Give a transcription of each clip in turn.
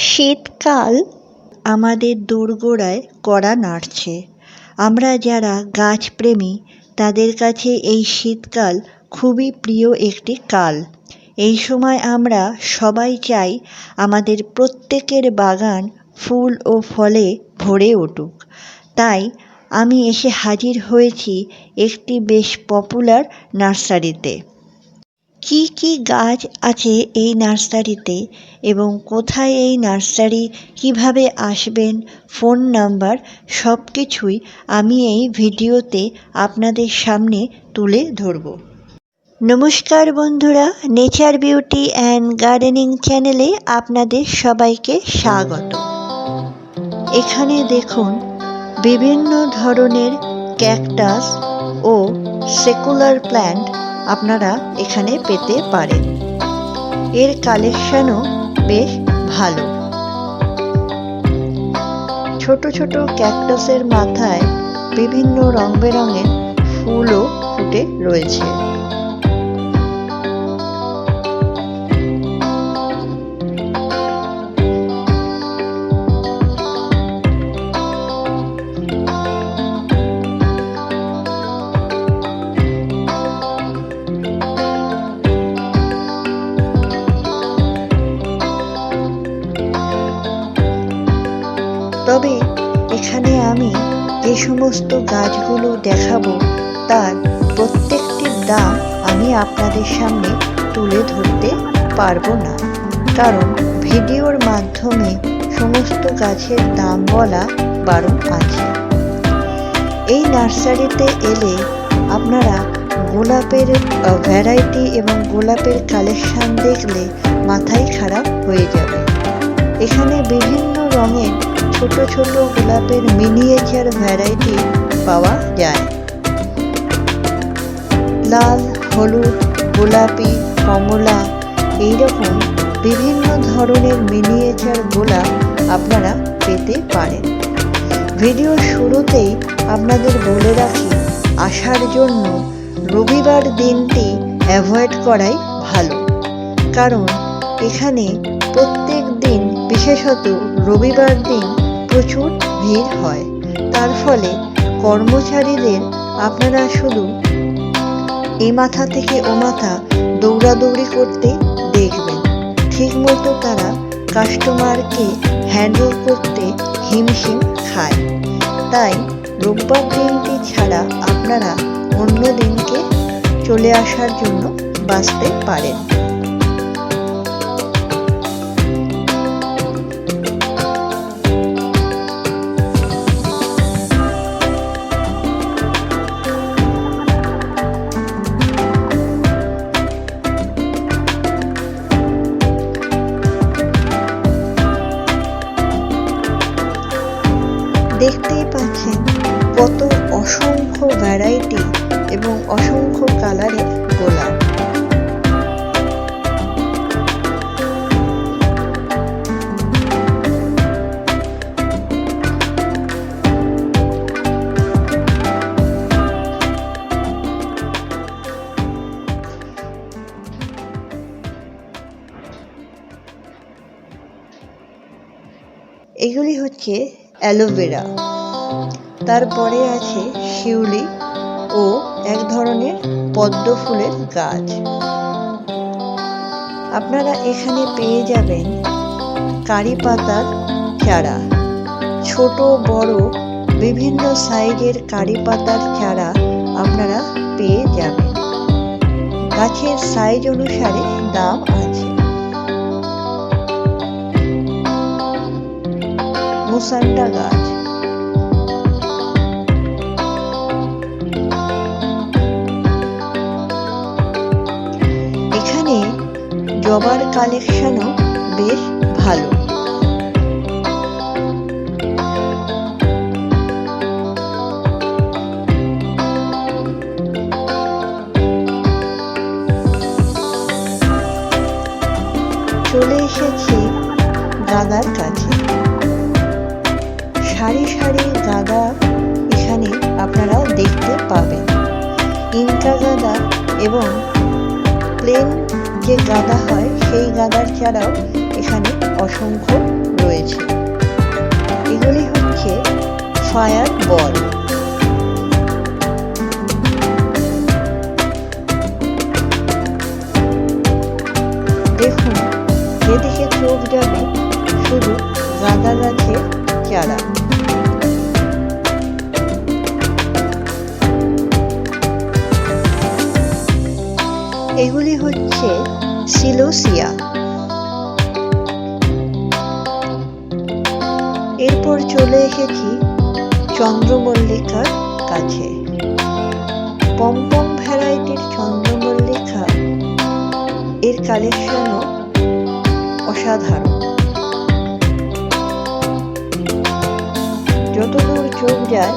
শীতকাল আমাদের দোরগোড়ায় কড়া নাড়ছে। আমরা যারা গাছপ্রেমী, তাদের কাছে এই শীতকাল খুবই প্রিয় একটি কাল। এই সময় আমরা সবাই চাই আমাদের প্রত্যেকের বাগান ফুল ও ফলে ভরে উঠুক। তাই আমি এসে হাজির হয়েছি একটি বেশ পপুলার নার্সারিতে। কি কি গাছ আছে এই নার্সারিতে এবং কোথায় এই নার্সারি, কীভাবে আসবেন, ফোন নাম্বার সব কিছুই আমি এই ভিডিওতে আপনাদের সামনে তুলে ধরব। নমস্কার বন্ধুরা নেচার বিউটি অ্যান্ড গার্ডেনিং চ্যানেলে আপনাদের সবাইকে স্বাগত। এখানে দেখুন, বিভিন্ন ধরনের ক্যাকটাস ও সেকুলার প্ল্যান্ট আপনারা এখানে পেতে পারেন। এর কালেকশনও বেশ ভালো। ছোট ছোট ক্যাকটাসের মাথায় বিভিন্ন রং বেরঙের ফুলও ফুটে রয়েছে। সমস্ত গাছগুলো দেখাবো, তার প্রত্যেকটির দাম আমি আপনাদের সামনে তুলে ধরতে পারব না। কারণ ভিডিওর মাধ্যমে সমস্ত গাছের দাম বলা বারণ আছে। এই নার্সারিতে এলে আপনারা গোলাপের ভ্যারাইটি এবং গোলাপের কালেকশন দেখলে মাথায় খারাপ হয়ে যাবে। এখানে বিভিন্ন রঙের ছোট ছোট গোলাপের মিনিয়েচার ভ্যারাইটি পাওয়া যায়। লাল, হলুদ, গোলাপি, কমলা এইরকম বিভিন্ন ধরনের মিনিয়েচার গোলাপ আপনারা পেতে পারেন। ভিডিও শুরুতেই আপনাদের বলে রাখি, আসার জন্য রবিবার দিনটি অ্যাভয়েড করাই ভালো। কারণ এখানে প্রত্যেক বিশেষত রবিবার দিন প্রচুর ভিড় হয়। তার ফলে কর্মচারীদের আপনারা শুধু এ মাথা থেকে ও মাথা দৌড়াদৌড়ি করতে দেখবেন। ঠিকমতো তারা কাস্টমারকে হ্যান্ডেল করতে হিমশিম খায়। তাই রোববার দিনটি ছাড়া আপনারা অন্য দিনকে চলে আসার জন্য বাঁচতে পারেন। দেখতেই পাচ্ছেন কত অসংখ্য ভ্যারাইটি এবং অসংখ্য কালারের গোলাপ। এগুলি হচ্ছে অ্যালোভেরা। তারপরে আছে শিউলি ও এক ধরনের পদ্ম ফুলের গাছ। আপনারা এখানে পেয়ে যাবেন কারি পাতার চারা। ছোট, বড়, বিভিন্ন সাইজের কারি পাতার চারা আপনারা পেয়ে যাবেন। গাছের সাইজ অনুসারে দাম আছে। মুসান্ডা গাছ। এখানে জবার কালেকশনও বেশ ভালো। চলে এসেছি গাদার কাছে। সারি সারি গাগা এখানে আপনারা দেখতে পাবেন। ইনকা গাদা এবং প্লেন যে গাদা হয়, সেই গাদার চারাও এখানে অসংখ্য রয়েছে। এগুলি হচ্ছে ফায়ার বল। দেখুন যেদিকে চোখ যাবে শুধু গাঁদা গাছের চারা। এগুলি হচ্ছে সিলোসিয়া। এরপর চলে এসেছি চন্দ্রমল্লিকার কাছে। পম্পম ভ্যারাইটির চন্দ্রমল্লিকা, এর কালেকশনও অসাধারণ। যতদূর চোখ যায়,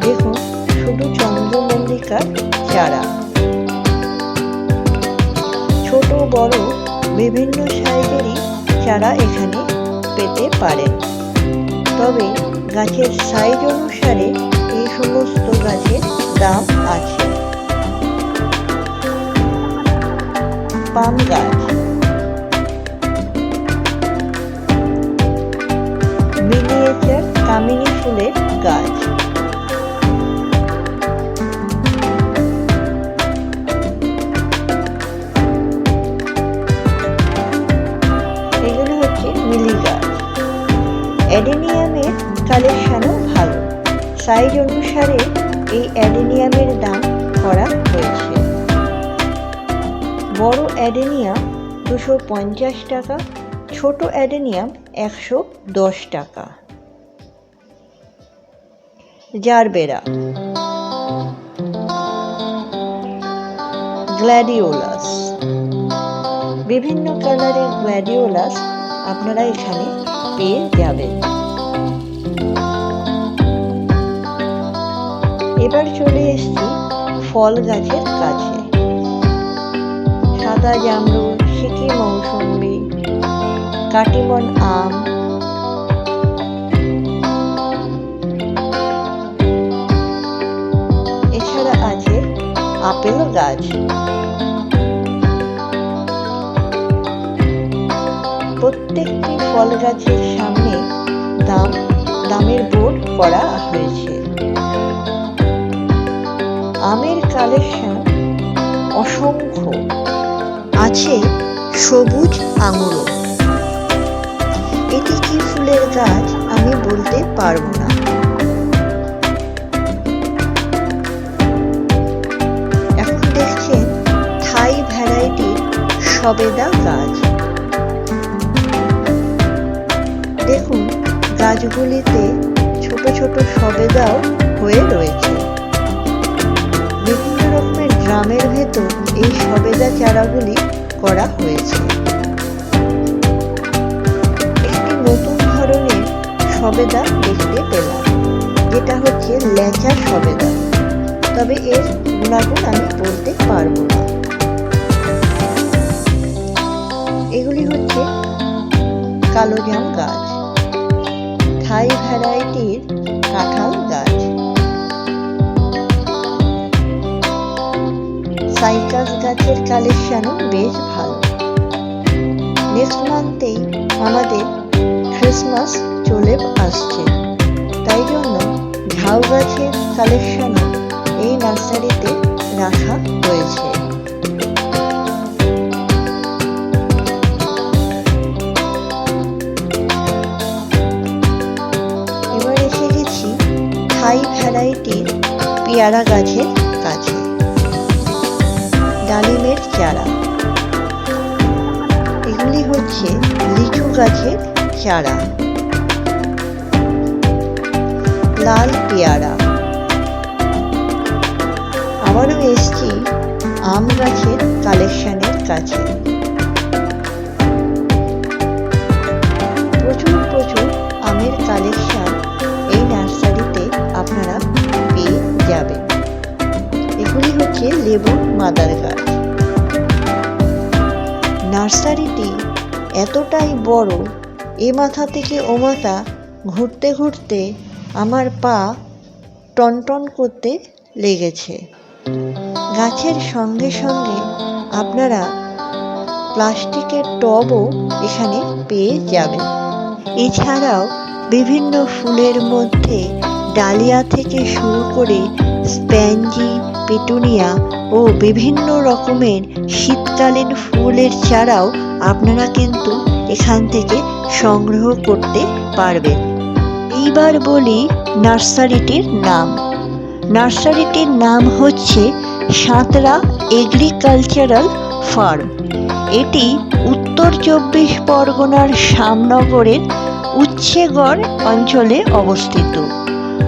দেখুন শুধু চন্দ্রমল্লিকার চারা। ছোট বড় বিভিন্ন সাইজেরই চারা এখানে পেতে পারেন। তবে গাছের সাইজ অনুসারে এই সমস্ত গাছের দাম আছে। পাম গাছ। মিনিয়েচার কামিনী ফুলের গাছ। এগুলো হচ্ছে মিলি গাছ অ্যাডেনিয়ামের কালেকশনও ভালো। সাইজ অনুসারে এই অ্যাডেনিয়ামের দাম করা হয়েছে। বড় অ্যাডেনিয়াম দুশো পঞ্চাশ টাকা, ছোট অ্যাডেনিয়াম একশো দশ টাকা। জারবেরা। গ্ল্যাডিওলাস। বিভিন্ন কালারের গ্ল্যাডিওলাস আপনারা এখানে পেয়ে যাবেন। এবার চলে এসেছি ফল গাছের কাছে। সাদা জামরুল, সিকি মৌসুম্বি কাটিমন আম। এছাড়া আছে আপেল গাছ। প্রত্যেকটি ফল গাছের সামনে দাম, দামের বোর্ড করা হয়েছে। আমের কালেকশন অসংখ্য। আছে সবুজ আঙুরও। এটি কি ফুলের গাছ আমি বলতে পারব না। এখন দেখছেন থাই ভ্যারাইটির সবেদা গাছ। দেখুন, গাছগুলিতে ছোট ছোট সবেদাও হয়ে রয়েছে। বিভিন্ন রকমের ড্রামের ভেতর এই সবেদা চারাগুলি করা হয়েছে। একটি নতুন ধরনের সবেদা দেখতে পেলাম, যেটা হচ্ছে ল্যাচা সবেদা। তবে এর গুণাগুণ আমি বলতে পারব না। এগুলি হচ্ছে কালোজাম গাছ। থাই ভ্যারাইটির কাঁঠাল গাছ। সাইকাস গাছের কালেকশনও বেশ ভালো। নেক্সট মান্থেই আমাদের ক্রিসমাস চলে আসছে। তাই জন্য ঝাউ গাছের কালেকশনও এই নার্সারিতে রাখা হয়েছে। থাই ভ্যারাইটির পেয়ারা গাছের কাছে। ডালিমের চারা। এগুলি হচ্ছে লিচু গাছের চারা। লাল পেয়ারা। আবারও এসছি আম গাছের কালেকশনের কাছে। প্রচুর প্রচুর আমের কালেকশন হচ্ছে লেবুর মাদার গাছ নার্সারিটি এতটাই বড়, এ মাথা থেকে ও মাথা ঘুরতে ঘুরতে আমার পা টনটন করতে লেগেছে। গাছের সঙ্গে সঙ্গে আপনারা প্লাস্টিকের টবও এখানে পেয়ে যাবেন। এছাড়াও বিভিন্ন ফুলের মধ্যে ডালিয়া থেকে শুরু করে স্প্যানজি পেটুনিয়া ও বিভিন্ন রকমের শীতকালীন ফুলের চারাও আপনারা কিন্তু এখান থেকে সংগ্রহ করতে পারবেন। এইবার বলি নার্সারিটির নাম। নার্সারিটির নাম হচ্ছে সাঁতরা এগ্রিকালচারাল ফার্ম। এটি উত্তর চব্বিশ পরগনার শ্যামনগরের উচ্ছেগড় অঞ্চলে অবস্থিত।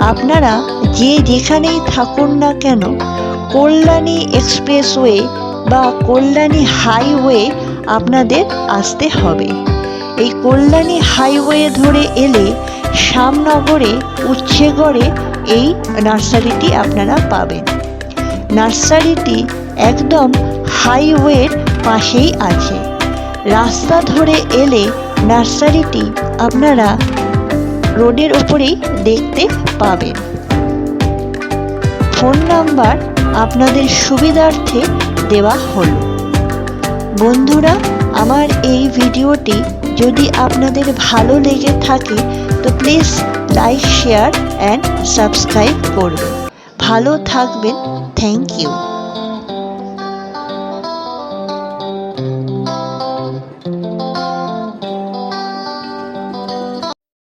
আপনারা যে যেখানেই থাকুন না কেন, কল্যাণী এক্সপ্রেসওয়ে বা কল্যাণী হাইওয়ে আপনাদের আসতে হবে। এই কল্যাণী হাইওয়ে ধরে এলে শ্যামনগরে উচ্ছেগড়ে এই নার্সারিটি আপনারা পাবেন। নার্সারিটি একদম হাইওয়ের পাশেই আছে। রাস্তা ধরে এলে নার্সারিটি আপনারা রোডের ওপরেই দেখতে পাবেন। ফোন নাম্বার আপনাদের সুবিধার্থে দেওয়া হলো। বন্ধুরা, আমার এই ভিডিওটি যদি আপনাদের ভালো লেগে থাকে, তো please like share and subscribe করবেন। ভালো থাকবেন। Thank you